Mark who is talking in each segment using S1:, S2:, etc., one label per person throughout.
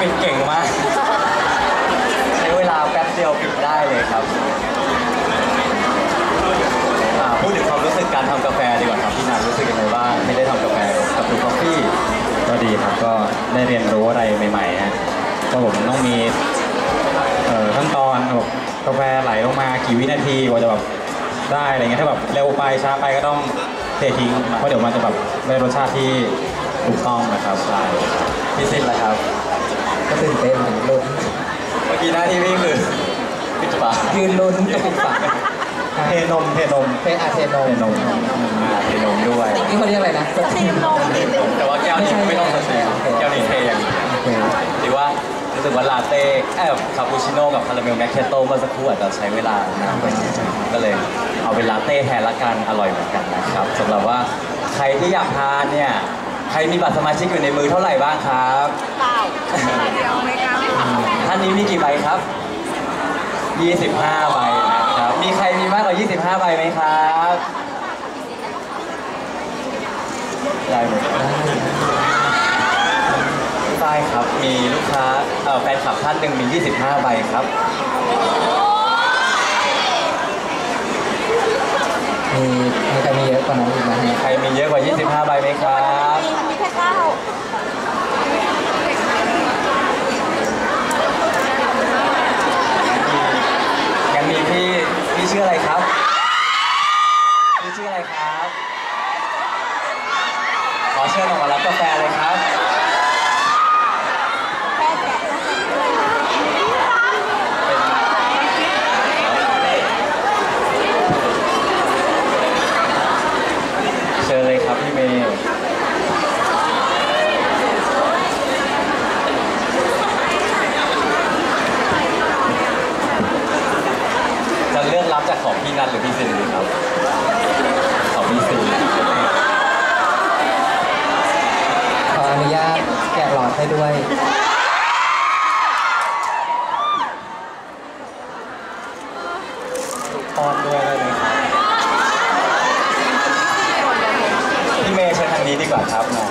S1: ปิดเก่งมาก ใช้เวลาแป๊บเดียวปิดได้เลยครับอ่าพูดถึงความรู้สึกการทำกาแฟดีกว่าครับพี่นันรู้สึกยังไงบ้างไม่ได้ทำกาแฟกับดูคอฟฟี่
S2: ก็ดีครับก็ได้เรียนรู้อะไรใหม่ๆฮะก็ผมต้องมีเอ่อขั้นตอนแบบกาแฟไหลลงมากี่วินาทีกว่าจะแบบได้อะไรเงี้ยถ้าแบบเร็วไปช้าไปก็ต้องเททิ้งเพราะเดี๋ยวมันจะแบบได้รสชาติที่ถูกต้องนะครับใช่
S1: พี่ซินล่ะครับ
S3: ก็ตื่นเต้นเหมือนลุ้น
S1: เมื่อกี้หน้าที่พี่คือปิดฝา
S3: ยืนลุ้นจะปิดฝา
S2: เทนมเทนม
S3: เทอาเทโน
S2: เทนม
S1: อ่าเทนมด้วย
S3: นี่เขาเรียกอะไรนะ
S4: สตรีมนมนิดนึง
S1: แต่ว่าแก้วนี้ไม่ต้องสเตนแก้วนี้เทอย่างเดียว
S3: โอเค
S1: หรือว่ารู้สึกว่าลาเต้เออคาปูชิโน่กับคาราเมลแมคเคโต้เมื่อสักครู่อาจจะใช้เวลานานไปนิดนึงก็เลยเอาเป็นลาเต้แทนละกันอร่อยเหมือนกันนะครับสำหรับว่าใครที่อยากทานเนี่ย ใครมีบัตรสมาชิกอยู่ในมือเท่าไหร่บ้างครับ
S4: เปล่าเดียวไหมครับ
S1: ท่านนี้มีกี่ใบครับ 25 ใบนะครับ มีใครมีมากกว่า 25 ใบไหมครับได้หมดได้ครับ มีลูกค้าเอ่อแฟนคลับท่านหนึ่งมี 25 ใบครับ
S3: มีมีใครมีเยอะกว่านั้นอีกไหม
S1: ใครมีเยอะกว่า 25 ใบไหมครับ
S4: มีแค่เก้า
S1: งั้นมีพี่ พี่ชื่ออะไรครับ พี่ชื่ออะไรครับ ขอเชิญออกมารับกาแฟเลยครับ
S4: แค่แกะ
S1: เชิญเลยครับพี่เมย์ จะเลือบจากของพี่นัทหรือพี่ซินดีครับ ของพี่ซิน
S3: ขออนุญาตแกะหลอดให้ด้วย
S1: ป้อนด้วยได้เลยครับ พี่เมย์เชิญทางนี้ดีกว่าครับมา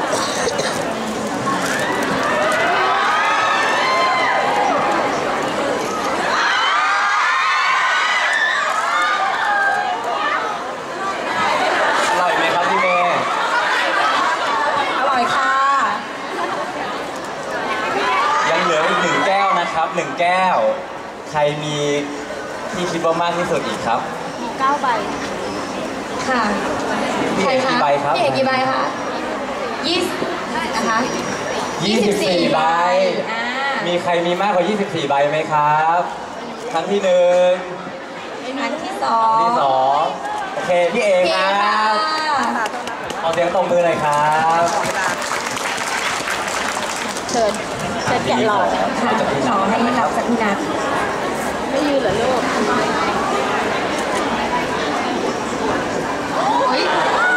S1: อร่อยไหมครับพี่เมย์
S4: อร่อยค่ะ
S1: ยังเหลืออีกหนึ่งแก้วนะครับหนึ่ง แก้ว ใครมีที่คิดว่ามากที่สุดอีกครับ
S4: มีเก้าใบ
S5: ค่ะ
S1: พี่
S5: ใคร
S1: เอก
S5: คะ
S1: กี่ใบครับ
S5: พี่เอกกี่ใบคะยี่สิบนะคะ
S1: 24 ใบ
S5: อ่า
S1: มีใครมีมากกว่า 24 ใบไหมครับ ครั้งที่หนึ่ง
S5: อันที่สอ
S1: ครั้ง
S5: ง
S1: ที่สองโอเค พี่เอ
S5: พี่
S1: ค
S5: เอ
S1: รั
S5: กค่ะ
S1: บ ขอเสียงตบมือหน่อยครับ
S4: เชิญเชิญแกะหลอด
S5: ค่ะขอให้รับจากพี่นัท
S4: ไม่ยืนเหรอลูก
S5: เฮ้ย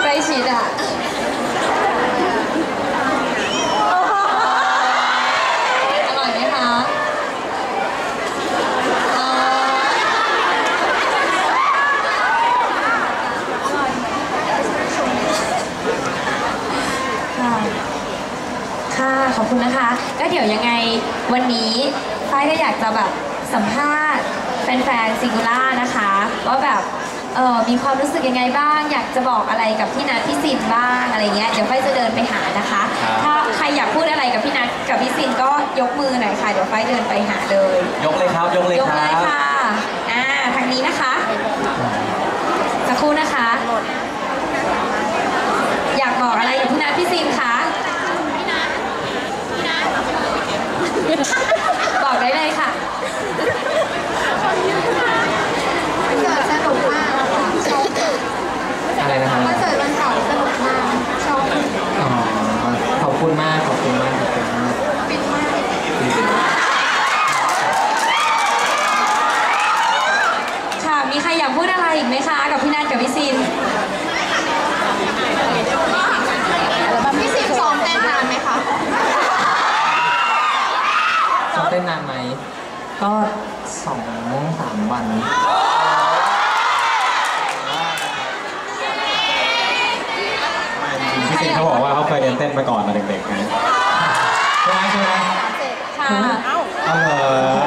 S5: ใกล้ชิดอะอร่อยไหมคะเอ่อค่ะ ค่ะขอบคุณนะคะก็เดี๋ยวยังไงวันนี้ฝ้ายก็อยากจะแบบสัมภาษณ์แฟนๆซิงคูล่านะคะว่าแบบเออมีความรู้สึกยังไงบ้าง อยากจะบอกอะไรกับพี่นัทพี่ซินบ้างอะไรเงี้ยเดี๋ยวฝ้ายจะเดินไปหานะคะ ถ้าใครอยากพูดอะไรกับพี่นัทกับพี่ซินก็ยกมือหน่อยค่ะเดี๋ยวฝ้ายเดินไปหาเลย
S1: ยกเลยครับยกเลย
S5: ยก
S1: ค
S5: เล
S1: รั
S5: ย
S1: บ
S5: ค่ะอ่าทางนี้นะคะสักครู่นะคะ อยากบอกอะไรกับพี่นัทพี่ซินคะ บอกได้เลยค่ะ
S4: เกิดสนุกมาก
S3: เค
S4: ยเรียนเต้นมาก่อน
S3: ตอน
S4: เด็ก
S5: ๆใช่ไหม
S4: ใช่ไหม
S3: เเอ้
S2: อ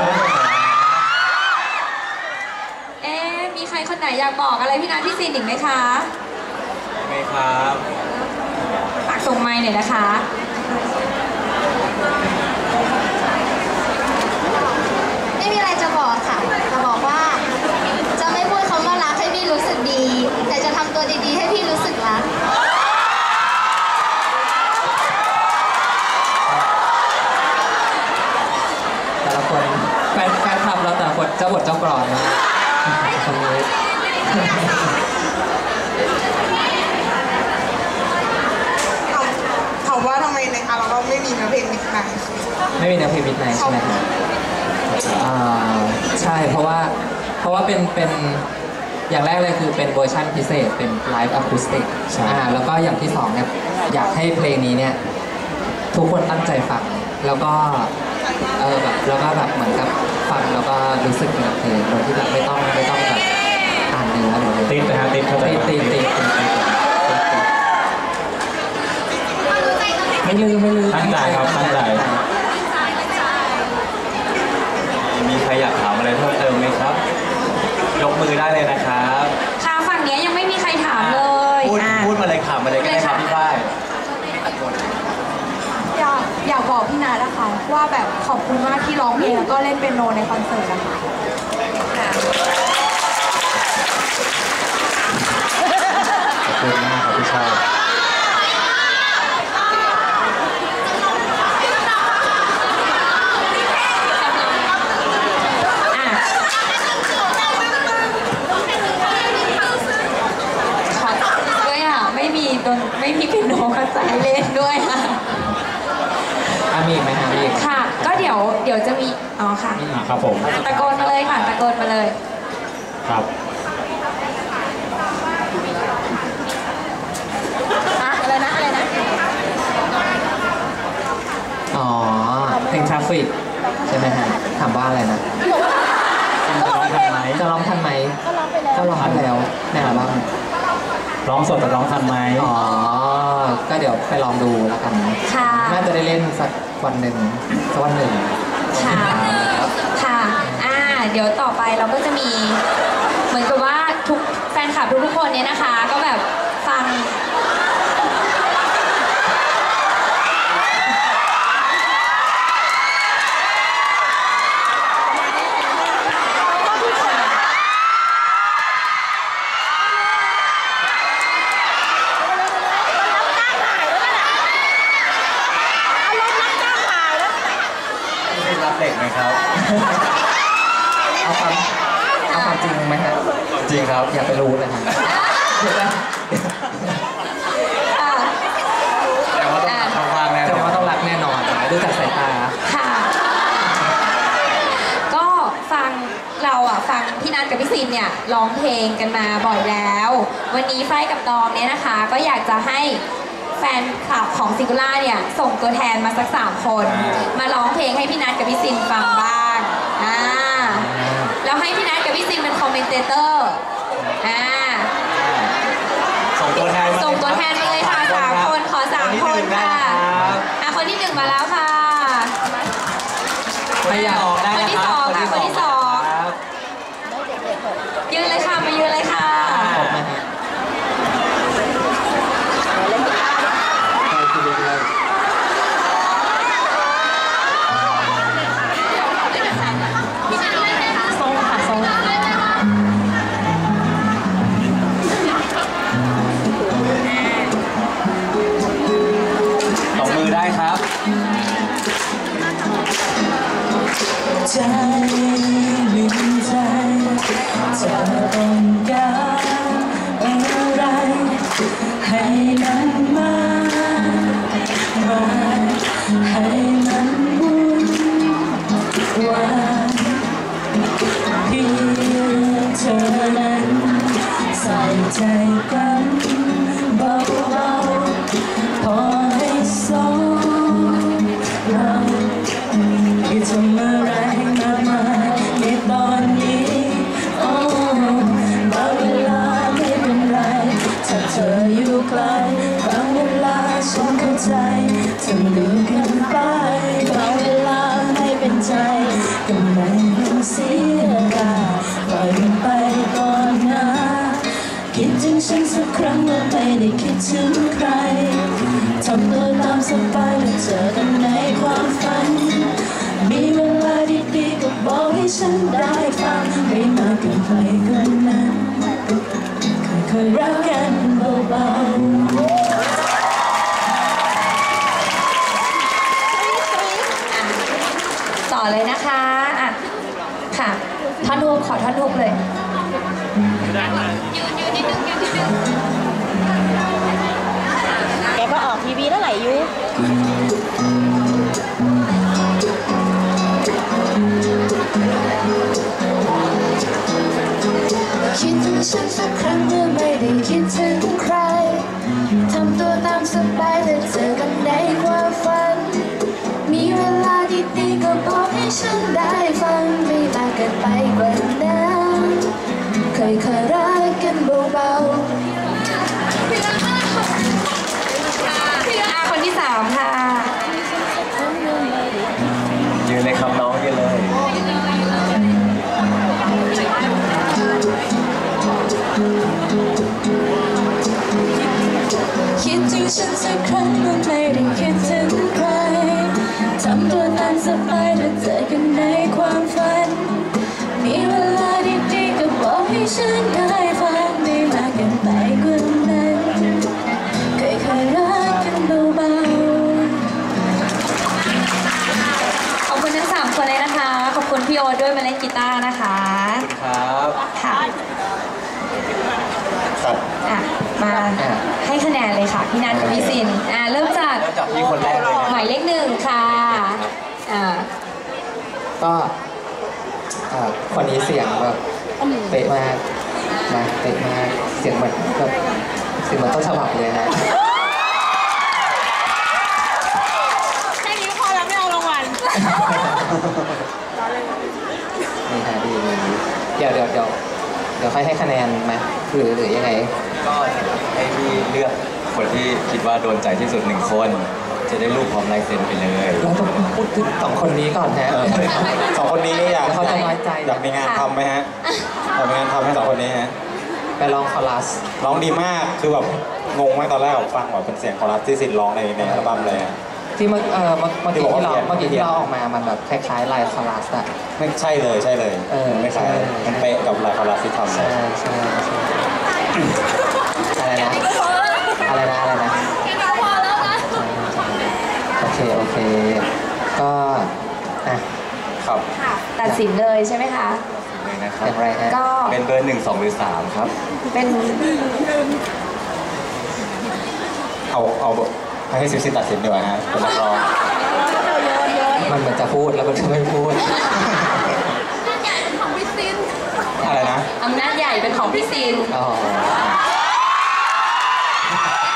S2: เอ๊ะมีใครคนไหนอ
S5: ยากบอกอะไรพี่นัทพี่ซีนอีกไหมคะ
S1: ไม่ครับ
S5: ฝากส่งไมค์หน่อยนะคะ
S4: ไม่มีอะไรจะบอกค่ะ จะบอกว่า จะไม่พูดคำว่ารักให้พี่รู้สึกดี แต่จะทำตัวดีๆ ให้พี่รู้สึกรัก
S3: แต่ละคนแฟนแฟนคลับเราแต่ละคนเจ้าบทเจ้ากรอนนะคนนี้
S6: เขาว่าทำไมในอัลบั้มไม่มีเนื้อเพลงมิกไนท์
S3: ไม่มีแนวเพลงมิดไนใช่ไหมครับอ่าใช่เพราะว่าเพราะว่าเป็นเป็นอย่างแรกเลยคือเป็นเวอร์ชันพิเศษเป็นไลฟ์อะคูสติก
S2: ใช่
S3: อ่าแล้วก็อย่างที่สองเนี่ยอยากให้เพลงนี้เนี่ย ทุกคนตั้งใจฟัง แล้วก็ เออแบบแล้วก็แบบเหมือนกับฟังแล้วก็รู้สึกกับเพลงโดยที่แบบไม่ต้องไม่ต้องแบบอ่านเนื้อหรืออะไร
S2: ติดนะฮะติดเข้าใจ
S3: ติดติดติดติดติดไม่ลืมไม่ลืม
S2: ตั้งใจครับตั้งใจ
S1: มีใครอยากถามอะไรเพิ่มเติมไหมครับ ยกมือได้เลยนะครับ
S5: ค่ะฝั่งเนี้ยยังไม่มีใครถามเลย
S1: พูด
S5: อะ
S1: พูดมาเลยถามมาเลยก็ได้ครับพี่ฝ้าย
S6: อยากอยากบอก พี่นานะคะ ว่าแบบขอบคุณมากที่ร้องเพลงแล้วก็เล่นเปียโนในคอนเสิร์ตนะคะ
S2: ขอบคุณมากครับพี่ชอบ
S5: อะขอด้วยอะไม่มีดนไม่มีเป็นโนมาใส่เล่นด้วยอะ
S3: อะมีอีกไหมฮะมีอีก
S5: ค่ะ ก็ เดี๋ยวเดี๋ยวจะมี อ๋อค่ะ
S2: อะครับผม
S5: ตะโกนมาเลยค่ะ ตะโกนมาเลย
S2: ครับ
S4: อะไรนะ อะไรนะ
S3: อ๋อเพลงทราฟิกใช่ไหมฮะถามว่าอะไรนะ
S2: จะร้องทันไหม
S3: จะร้องทันไหมก็ร้องไปแล้วในอัลบั้ม
S2: ร้องสดแต่ร้องทันไหม
S3: อ๋อ ก็เดี๋ยวไปลองดูแล้วกัน
S5: ค่ะ
S3: น่าจะได้เล่นสัก วันหนึ่งสักวันหนึ่ง
S5: ค่ะค่ะอ่าเดี๋ยวต่อไปเราก็จะมีเหมือนกับว่าทุกแฟนคลับทุกๆคนเนี่ยนะคะ ก็แบบฟัง
S1: รับเด็กไหมครับ
S3: เอาความเอาความจริงไหมฮะ
S1: จริงครับ
S3: อย่าไปรู้เลยฮะเดี๋ยวนะ
S5: อ่า
S1: แต่ว่าต้องทำวางแน่
S3: แต่ว่าต้องรักแน่นอนดูจากสายตา
S5: ค่ะ ก็ฟังเราอะฟังพี่นัทกับพี่ซินเนี่ยร้ องเพลงกันมาบ่อยแล้ว วันนี้ไฟกับตองเนี่ยนะคะ ก็อยากจะให้แฟนคลับของซิงคูล่าเนี่ย ส่งตัวแทนมาสักสามคน มาร้องเพลงให้พี่นัทกับพี่ซินฟังบ้างอ่าแล้วให้พี่นัทกับพี่ซินเป็นคอมเมนเตเตอร์อ่า
S1: ส่งตัวแทนมา
S5: ส่งตัวแทนมาเลยค่ะสามคนขอสามคนค่ะอะคนที่หนึ่งมาแล้วค่ะ
S1: คนที่สองได้
S5: คนที่สอง to มาให้คะแนนเลยค่ะพี่นันกับพี่ซินอ่าเริ่มจาก
S1: เริ่มจากพี่คนแรกเลยนะ
S5: หมายเลขหนึ่งค่ะอ่า
S3: ก็เอ่อคนนี้เสียงแบบเป๊ะมากนะเป๊ะมากเสียงเหมือนแบบเสียงเหมือนต้นฉบับเลยนะ
S7: แค่นี้พอแล้วไม่เอารางวัล
S3: นี่ฮะดีดีดีเดี๋ยวเดี๋ยวเดี๋ยวเดี๋ยวค่อยให้คะแนนไหมหรือหรือยังไง
S1: ก็ให้พี่เลือกคนที่คิดว่าโดนใจที่สุดหนึ่งคน จะได้รูปพร้อมลายเซ็นไปเลย
S3: เราต้องพูดถึงสองคนนี้ก่อนฮะ
S2: เออสองคนนี้อยาก
S3: แล้วเขาจะน้อยใจ
S2: อยากมีงานทำไหมฮะอยากมีงานทำให้สองคนนี้ฮะ
S3: ไปลองคอรัส
S2: ร้องดีมากคือแบบงงมากตอนแรกฟังแบบเป็นเสียงคอรัสที่ซินร้องในในอัลบั้มเลยอะ
S3: ที่เมื่อเอ่อเมื่อเมื่อกี้ที่เรา
S2: ที่บอกว่า
S3: เมื่อกี้
S2: เปลี่
S3: ที่
S2: ยน
S3: เราออกมามันแบบคล้ายๆลายคอรัสอะ
S2: ไม่ใช่เลยใช่เลย
S3: เออ
S2: ไม่คล้าย
S3: ใช่
S2: มันเป๊ะกับลายคอรัสที่ทำเล
S3: ใช่
S2: ย
S3: ใช่ใช่อะไร นะอะไรนะอะไรนะโอเคโอเค ก็อะ
S2: ครับ
S5: ตัดสินเลยใช่ไหมคะ
S1: เลยนะค
S3: อ
S1: รับ
S3: ย่างไรฮะ
S5: ก็
S1: เป็นเบอร์หนึ่งสองหรือสามครับ
S5: เป็น
S2: เอาเอาให้ซิซินตัดสินดีกว่าฮะเป็นนักร้อง
S3: มันเหมือนจะพูดแล้วมันจะไม่พูด
S2: อะไรนะ
S5: อำนาจใหญ่เป็นของพี่ซิน
S3: อ๋อ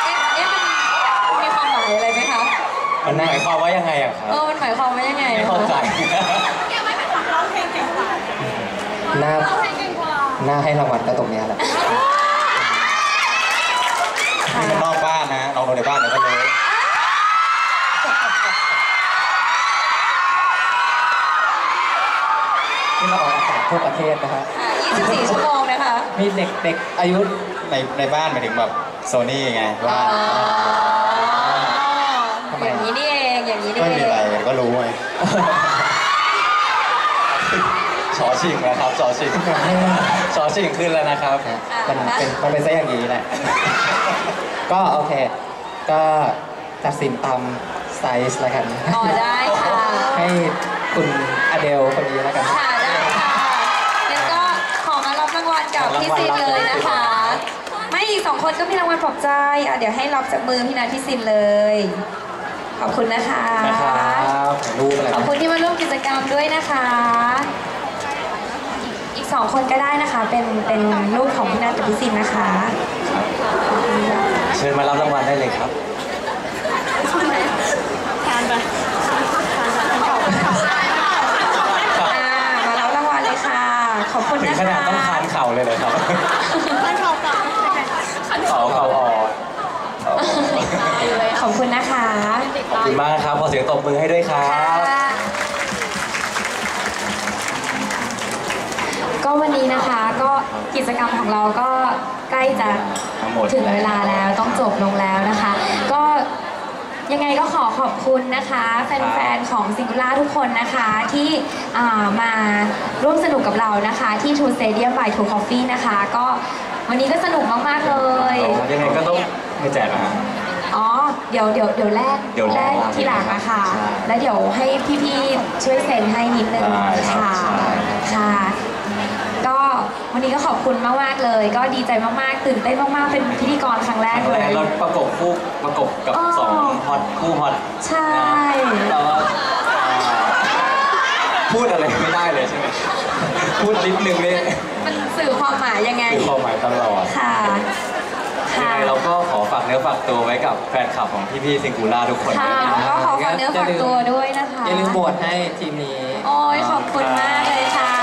S5: เอ๊ะเอ๊ะมันมีความหมายอะไรไหมคะ
S2: มัน
S1: ห
S2: น่า
S1: มายความว่ายังไงอะครับ
S5: เออมันหมายความว่ายังไง
S1: ไม่
S5: อะ
S1: เข้าใจ
S3: หน้าหน้าให้รางวัลก็ตรงเนี้ยแหละ
S2: นี่มันนอกบ้านนะลองดูในบ้านเดี๋ยวก็รู้
S3: นี่เราออกอากาศทั่วประเทศนะฮะ
S5: อะ24 ชั่วโมงนะคะ
S3: มีเด็กเด็กอายุ
S2: ในในบ้านหมายถึงแบบโซนี่ไง
S5: อ๋
S2: บ้า
S5: อน
S3: ทำไม
S5: อย่างนี้นี่เอง อย่างนี้นี่
S2: ไม่
S5: เอ
S2: มีอะไร
S5: ง
S2: ก็รู้ไง
S1: ชอชิงนะครับชอชิงชอชิงขึ้นแล้วนะครับ
S3: นะมันเป็นมันเป็นซะอย่างนี้แหละ ก็โอเค ก็ตัดสินตามไซส์แล้วกัน
S5: อ๋อได้ค่ะ
S3: ให้คุณอเดลคนนี้แล้วกัน
S5: ค่ะได้ค่ะงั้นก็ขอมารับรางวัลกับพี่ซินเลยนะคะ ไม่อีกสองคนก็มีรางวัลปลอบใจอะเดี๋ยวให้รับจากมือพี่นันพี่ซินเลย ขอบคุณนะคะ
S3: นะครับถ่ายรูปอะไร
S5: ขอบ
S3: นะ
S5: คุณที่มาร่วมกิจกรรมด้วยนะคะ อีกสองคนก็ได้นะคะ เป็นเป็นลูกของพี่นันกับพี่ซินนะคะ
S1: เชิญมารับรางวัลได้เลยครับ
S7: ทานไปทานไปทานเข่าทานเข่า
S5: อ่ามารับรางวัลเลยค่ะขอบคุณ
S1: ถึง
S5: นะ
S1: ขนาด
S5: คะ
S1: ต้องคานเข่าเลยเลยครับ
S7: ทานเข่ากับ
S1: เข่าเข่า อ่อน
S5: ขอบคุณนะคะ
S1: ขอบคุณมากครับ ขอเสียงตบมือให้ด้วยครับ
S5: ก็วันนี้นะคะก็กิจกรรมของเราก็ใกล้จะ
S1: ทั้งหมด
S5: ถึงเวลาแล้วต้องจบลงแล้วนะคะ ก็ยังไงก็ขอขอบคุณนะคะ แฟนๆของซิง g ูล่าทุกคนนะคะที่อ่ามาร่วมสนุกกับเรานะคะ ที่ True Stadium by True Coffee นะคะ ก็วันนี้ก็สนุกมากๆเลย
S1: ยังไงก็ต้องให้แจกนะฮะ
S5: อ๋อ เดี๋ยวเดี๋ยวเดี๋ยวแรก
S1: เดี๋ยวแลก
S5: ทีหลังอะค่ะ
S1: ใช่
S5: แล้วเดี๋ยวให้พี่ๆช่วยเซ็นให้นิดนึง
S1: ได้ครับ
S5: ค่ะ
S1: ใช่
S5: ค่ะ ก็วันนี้ก็ขอบคุณมากๆเลย ก็ดีใจมากๆ ตื่นเต้นมากๆ เป็นพิธีกรครั้งแรกเลย
S1: เราประกบคู่ประกบกับ
S5: อ๋อ
S1: สองฮอตคู่ฮอต
S5: ใช่
S1: เราก็อ่าพูดอะไรไม่ได้เลยใช่ไหมพูดนิดนึงนี่
S5: มันสื่อความหมายยังไง
S1: คือความหมายตลอด
S5: ค่ะ
S1: ยัง
S5: ค่ะ
S1: ไงเราก็ขอฝากเนื้อฝากตัวไว้กับแฟนคลับของพี่ๆซิงคูล่าทุกคน
S5: ค่ะ
S1: ด้วยนะ
S5: ก็ขอฝากเนื้อฝากตัวด้วยนะคะ
S3: อย่าลืมโหวตให้ทีมนี้
S5: โอ้ยขอบคุณมากเลยค่ะ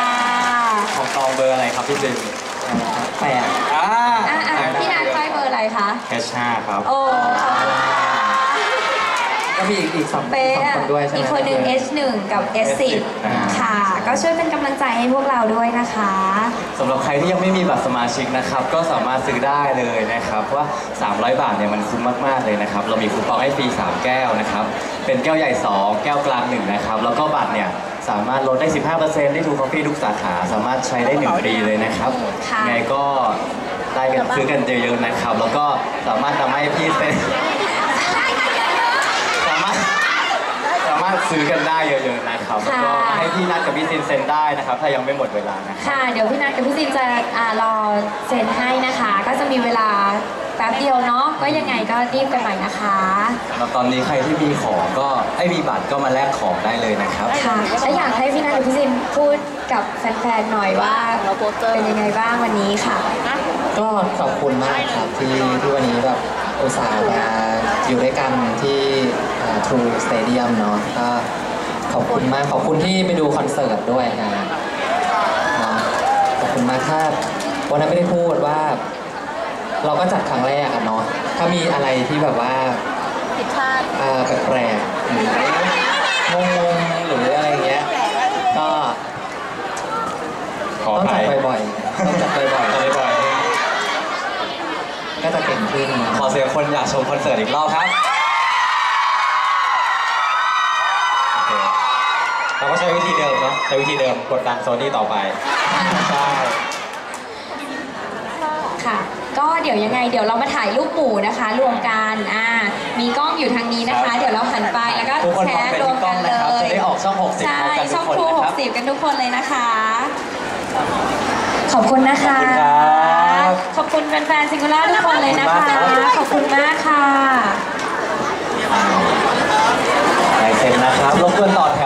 S1: ของตองเบอร์อะไรครับพี่ซิง
S3: แปด
S1: อ่า
S5: อะอะพี่นัทไฟเบอร์อะไรคะ
S1: แคชห้าครับ
S5: โอ้ขอบคุณค่ะ
S3: ก็มีอีกอีกสอง
S5: เป๊ะ
S3: สอง
S5: อะ
S3: คนด้วยใช่ไหม
S5: อีกคนหนึ่ง H1 กับ S10
S1: อ่า
S5: ค่ะ ก็ช่วยเป็นกำลังใจให้พวกเราด้วยนะคะ
S1: สำหรับใครที่ยังไม่มีบัตรสมาชิกนะครับ ก็สามารถซื้อได้เลยนะครับเพราะว่า 300 บาทเนี่ยมันคุ้มมาก ๆ เลยนะครับ เรามีคูปองให้ฟรี 3 แก้วนะครับ เป็นแก้วใหญ่ 2 แก้วกลาง 1 นะครับ แล้วก็บัตรเนี่ยสามารถลดได้ 15%ได้ทูคอฟฟี่ทุกสาขา สามารถใช้ได้1ปีเลยนะครับ
S5: ค่ะ
S1: ยังไงก็ได้กันซื้อกันเยอะๆนะครับ แล้วก็สามารถทำให้พี่เซ็นสามารถสามารถ ซื้อกันได้เยอะๆนะครับแล้วก็
S5: ค่ะ
S1: ให้พี่นัดกับพี่ซินเซ็นได้นะครับ ถ้ายังไม่หมดเวลานะ
S5: ค่ะ เดี๋ยวพี่นัทกับพี่ซินจะอ่ารอเซ็นให้นะคะ ก็จะมีเวลาแป๊บเดียวเนาะก็ยังไงก็รีบกันหน่อยนะคะ
S1: แล้วตอนนี้ใครที่มีของก็ไอ้ยมีบัตรก็มาแลกของได้เลยนะครับ
S5: ค่ะและอยากให้พี่นัทกับพี่ซินพูดกับแฟนๆหน่อยว่าเป็นยังไงบ้างวันนี้ค่ะ
S3: ก็ขอบคุณมากครับที่ที่วันนี้แบบ อุตส่าห์มาอยู่ด้วยกันที่อ่า True Stadium เนาะก็ขอบคุณมากขอบคุณที่ไปดูคอนเสิร์ตด้วยนะเนาะขอบคุณมากถ้าวันนั้นไม่ได้พูดว่า เราก็จัดครั้งแรกอะเนาะถ้ามีอะไรที่แบบว่า
S7: ผิดพลาด
S3: อ่าแปลกๆหรืองงๆหรืออะไรอย่างเงี้ยก็
S1: ขอ
S3: ต้อง
S1: ไป
S3: จัดบ่อยๆต้องจัดบ่อย
S1: จัดบ่อย
S3: ๆ ก็จะเก่งขึ้นนะ
S1: ๆขอเสียงคนอยากชมคอนเสิร์ตอีกรอบครับโอเคเราก็ใช้วิธีเดิมเนาะใช้วิธีเดิมกดดันโซนี่ต่อไปใช่
S5: ค่ะ ก็เดี๋ยวยังไงเดี๋ยวเรามาถ่ายรูปหมู่นะคะ รวมกันอ่ามีกล้องอยู่ทางนี้นะคะ เดี๋ยวเราหันไปแล้วก็
S1: ทุกคน
S5: แช
S1: พร้อม
S5: ร์
S1: เป็น
S5: รวม
S1: ที่กล้
S5: กั
S1: อง
S5: นเล
S1: นะครับ
S5: ย
S1: จะได้ออกช่อง 60
S5: ใช่
S1: พร้อมกันทุ
S5: ช่อกง
S1: คน
S5: ครู
S1: นะครับ
S5: 60 กันทุกคนเลยนะคะ ขอบคุณนะคะ
S1: ขอบคุณครับ
S5: ขอบคุณแฟนๆซิงคูล่าทุกคนเลยนะคะ ขอบคุณมากค่ะ
S1: ลายเซ็นนะครับรบกวนต่อแถ